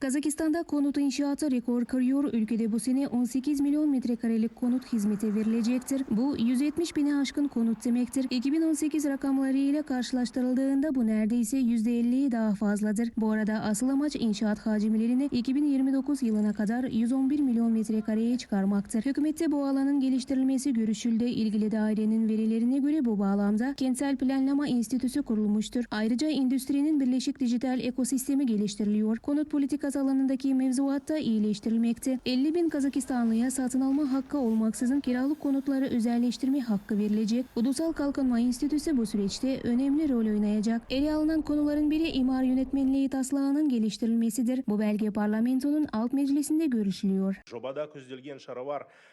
Kazakistan'da konut inşaatı rekor kırıyor. Ülkede bu sene 18 milyon metrekarelik konut hizmete verilecektir. Bu 170 bine aşkın konut demektir. 2018 rakamlarıyla karşılaştırıldığında bu neredeyse %50'yi daha fazladır. Bu arada asıl amaç inşaat hacimlerini 2029 yılına kadar 111 milyon metrekareye çıkarmaktır. Hükümette bu alanın geliştirilmesi görüşüldü. İlgili dairenin verilerine göre bu bağlamda Kentsel Planlama Enstitüsü kurulmuştur. Ayrıca endüstrinin birleşik dijital ekosistemi geliştiriliyor. Konut politikası ihracat alanındaki mevzuatta iyileştirilmekte. 50 bin Kazakistanlıya satın alma hakkı olmaksızın kiralık konutları özelleştirme hakkı verilecek. Ulusal Kalkınma Enstitüsü bu süreçte önemli rol oynayacak. Ele alınan konuların biri imar yönetmenliği taslağının geliştirilmesidir. Bu belge parlamentonun alt meclisinde görüşülüyor.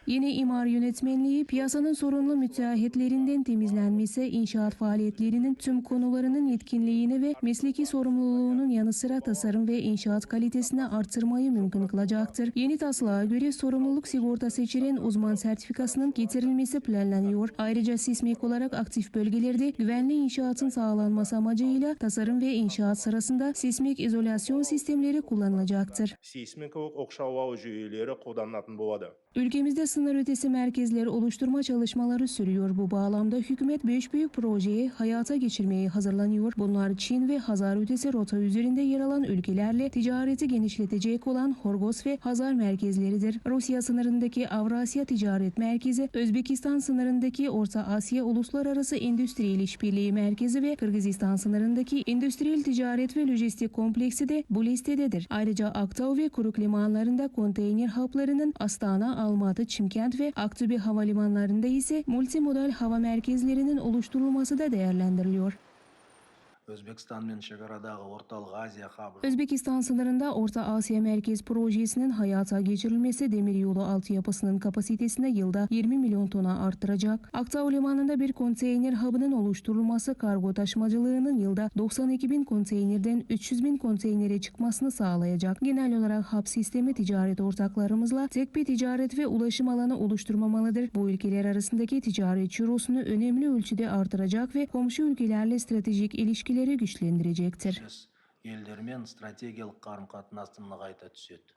Yeni imar yönetmenliği piyasanın sorunlu müteahhitlerinden temizlenmesi, inşaat faaliyetlerinin tüm konularının yetkinliğini ve mesleki sorumluluğunun yanı sıra tasarım ve inşaat kalitesi seviyesine artırmayı mümkün kılacaktır. Yeni taslağa göre sorumluluk sigortası içeren uzman sertifikasının getirilmesi planlanıyor. Ayrıca sismik olarak aktif bölgelerde güvenli inşaatın sağlanması amacıyla tasarım ve inşaat sırasında sismik izolasyon sistemleri kullanılacaktır. Ülkemizde sınır ötesi merkezleri oluşturma çalışmaları sürüyor. Bu bağlamda hükümet 5 büyük projeyi hayata geçirmeye hazırlanıyor. Bunlar Çin ve Hazar ötesi rota üzerinde yer alan ülkelerle ticareti genişletecek olan Horgos ve Hazar merkezleridir. Rusya sınırındaki Avrasya Ticaret Merkezi, Özbekistan sınırındaki Orta Asya Uluslararası Endüstriyel İşbirliği Merkezi ve Kırgızistan sınırındaki Endüstriyel Ticaret ve Lojistik Kompleksi de bu listededir. Ayrıca Aktau ve Kuruk limanlarında konteyner haplarının Astana, Almatı, Çimkent ve Aktubi havalimanlarında ise multimodal hava merkezlerinin oluşturulması da değerlendiriliyor. Özbekistan sınırında Orta Asya Merkez Projesi'nin hayata geçirilmesi demiryolu altyapısının kapasitesini yılda 20 milyon tona arttıracak. Aktau Limanı'nda bir konteyner hub'ının oluşturulması kargo taşımacılığının yılda 92 bin konteynerden 300 bin konteynere çıkmasını sağlayacak. Genel olarak hub sistemi ticaret ortaklarımızla tek bir ticaret ve ulaşım alanı oluşturmamalıdır. Bu ülkeler arasındaki ticaret çürosunu önemli ölçüde artıracak ve komşu ülkelerle stratejik Елдермен стратегиялық элдер қатынасты нығайта түседі.